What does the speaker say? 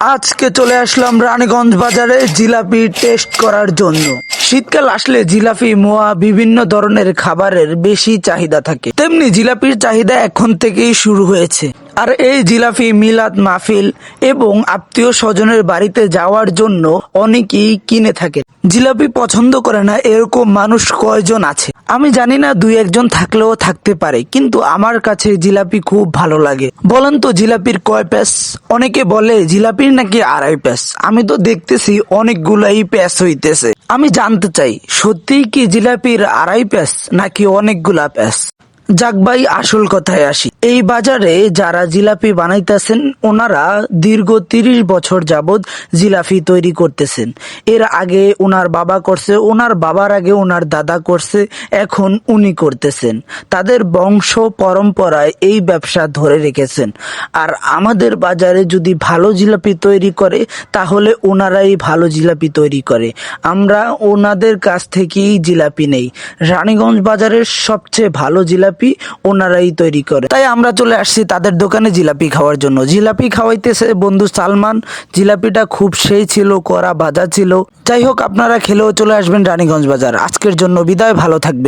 আজকে চলে আসলাম রানীগঞ্জ বাজারে জিলাপি টেস্ট করার জন্য। শীতকাল আসলে জিলাপি, মোয়া বিভিন্ন ধরনের খাবারের বেশি চাহিদা থাকে। তেমনি জিলাপির চাহিদা এখন থেকেই শুরু হয়েছে। আর এই জিলাপি, মিলাদ, মাহফিল এবং আত্মীয় স্বজনের বাড়িতে যাওয়ার জন্য অনেকেই কিনে থাকে। জিলাপি পছন্দ করে না, এরকম মানুষ কয়জন আছে? আমি জানি না, দুই একজন থাকলেও থাকতে পারে, কিন্তু আমার কাছে জিলাপি খুব ভালো লাগে। বলেন তো জিলাপির কয় প্যাস অনেকে বলে, জিলাপির নাকি আড়াই প্যাস আমি তো দেখতেছি অনেকগুলাই প্যাস হইতেছে। আমি জানতে চাই, সত্যিই কি জিলাপির আড়াই প্যাস নাকি অনেকগুলা প্যাস যাক ভাই, আসল কথায় আসি। এই বাজারে যারা জিলাপি বানাইতেছেন, ওনারা দীর্ঘ তিরিশ বছর যাবৎ জিলাপি তৈরি করতেছেন। এর আগে ওনার বাবা করছে ওনার বাবার আগে ওনার দাদা করছে, এখন উনি করতেছেন। তাদের বংশ পরম্পরায় এই ব্যবসা ধরে রেখেছেন। আর আমাদের বাজারে যদি ভালো জিলাপি তৈরি করে, তাহলে ওনারাই ভালো জিলাপি তৈরি করে। আমরা ওনাদের কাছ থেকেই জিলাপি নেই। রানীগঞ্জ বাজারের সবচেয়ে ভালো জিলাপি ওনারাই তৈরি করে। তাই আমরা চলে আসছি তাদের দোকানে জিলাপি খাওয়ার জন্য। জিলাপি খাওয়াইতেছে বন্ধু সালমান। জিলাপিটা খুব সেই ছিল করা ভাজা ছিল। যাই হোক, আপনারা খেলেও চলে আসবেন রানীগঞ্জ বাজার। আজকের জন্য বিদায়, ভালো থাকবেন।